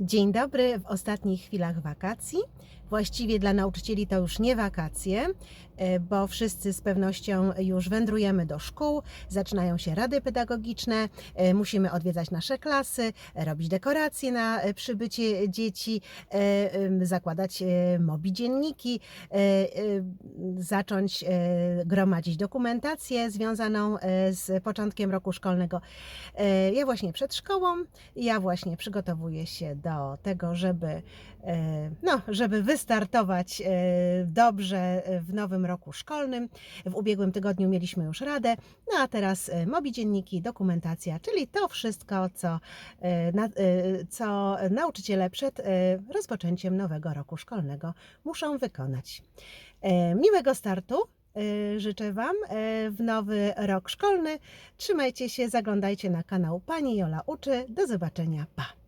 Dzień dobry w ostatnich chwilach wakacji. Właściwie dla nauczycieli to już nie wakacje, e, bo wszyscy z pewnością już wędrujemy do szkół, zaczynają się rady pedagogiczne, e, musimy odwiedzać nasze klasy, robić dekoracje na e, przybycie dzieci, zakładać mobi dzienniki, zacząć gromadzić dokumentację związaną z początkiem roku szkolnego. Ja właśnie przed szkołą, ja właśnie przygotowuję się do tego, żeby, e, no, żeby wystartować e, dobrze w nowym roku szkolnym. W ubiegłym tygodniu mieliśmy już radę, no a teraz e, mobi dzienniki, dokumentacja, czyli to wszystko, co, e, e, co nauczyciele przed e, rozpoczęciem nowego roku szkolnego muszą wykonać. E, Miłego startu. e, Życzę Wam e, w nowy rok szkolny. Trzymajcie się, zaglądajcie na kanał Pani Jola Uczy. Do zobaczenia. Pa!